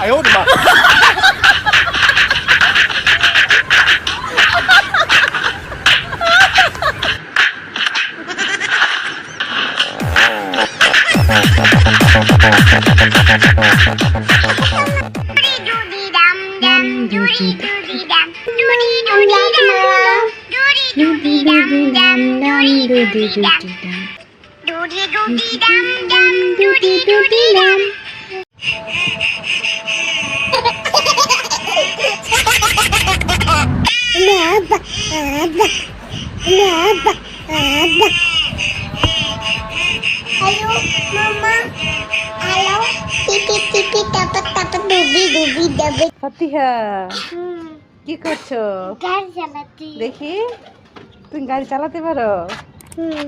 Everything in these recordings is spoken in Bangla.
哎呦我的妈！Do do do do dum dum do do do dum. Nada, nada, nada, nada. Hello, Mama. Hello. Tipi, tipi, tapa, tapa, dubi, dubi, dubi. ফাতিহা কি করছ গাড়ি চালাচ্ছি দেখি তুমি গাড়ি চালাতে পারো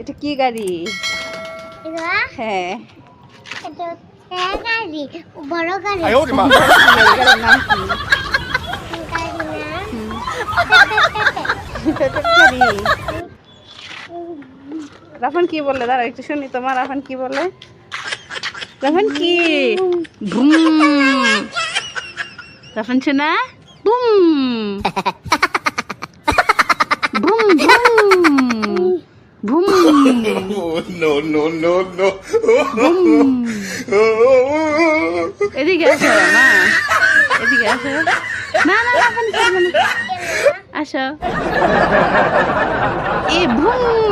এটা কি গাড়ি হ্যাঁ এটা গাড়ি বড় গাড়ি গাড়ির নাম কি রাফান কি বলে দাঁড়া একটু শুনি তোমার রাফান কি বলে রাফান কি? বুম রাফান শোনা? Boom boom boom boom no no no no! এদিকে আসো না এদিকে আসো। আসো এ বুম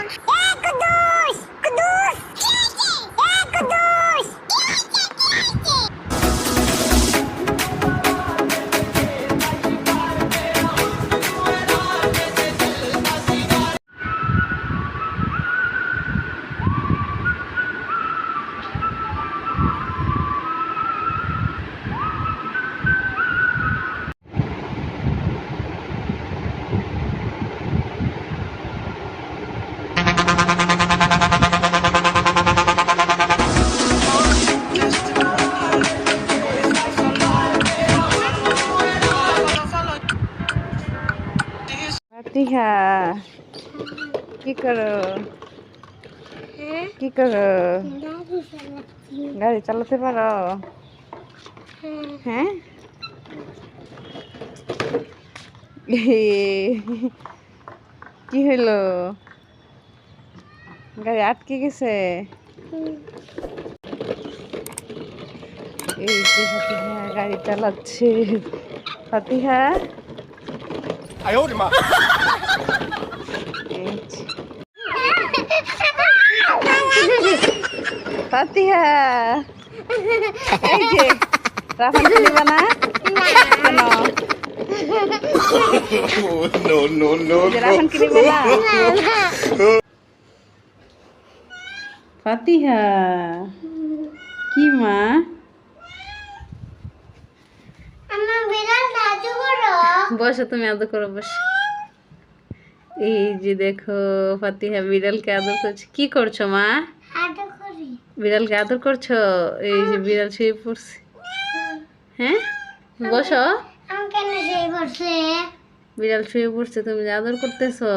Эй, Кудус! Кудус! ফাতিহা কি করো হ্যাঁ কি করো গাড়ি চালাতে পারো হ্যাঁ হ্যাঁ কি হইল গাড়ি আটকে গেছে এই যে ফাতিহা গাড়ি চালাচ্ছে ফাতিহা ফাতিহা এই যে রাফান না কেন রাফান না কি মা বসো তুমি আদর করো বসো। এই যে দেখো ফাতিহা বিড়ালকে আদর করছে। কি করছ মা? আদর বিড়ালকে আদর করছ? এই যে বিড়াল শুয়ে পড়ছে। হ্যাঁ? বসো। কেন বিড়াল শুয়ে পড়ছে তুমি যে আদর করতেছো।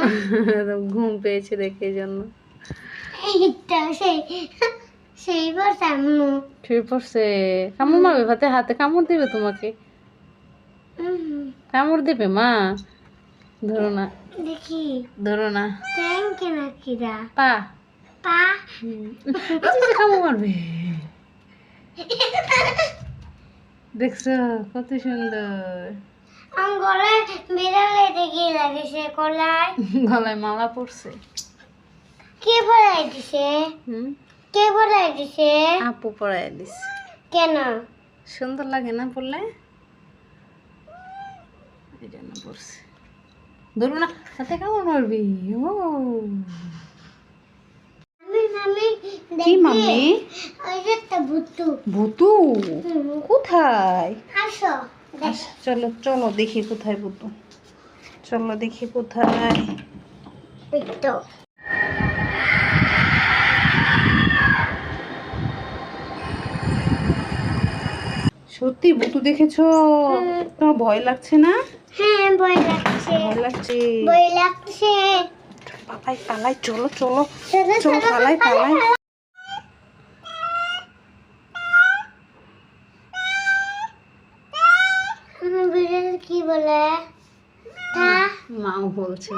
ঘুম পেয়েছে দেখে জন্য। শুয়ে পড়ছে। কামড় মারবে ভাতে হাতে কামড় দিবে তোমাকে? কামড় দেবে মা? ধরো না। দেখি। ধরো না। থ্যাংক নাকি দা পা। পা। এই মারবে। দেখছ কত সুন্দর। আমার গলায় বিড়ালে দেখি লাগেছে গলায় গলায় মালা পড়ছে কে দিছে? হুম। কে পড়াই দিছে? আপু দিস কেন? সুন্দর লাগে না এই জন্য পড়ছে ধরবো না। সাথে কেমন ও। কি ভুতু। কোথায়? আচ্ছা, চলো চলো দেখি কোথায় ভুতু। চলো দেখি কোথায়। সত্যি ভুতু দেখেছ? তোমার ভয় লাগছে না? হ্যাঁ ভয় লাগছে। ভয় লাগছে। ভয় লাগছে। পালাই পালাই চলো চলো। চলো পালাই পালাই কি বলে? মা মাও বলছে।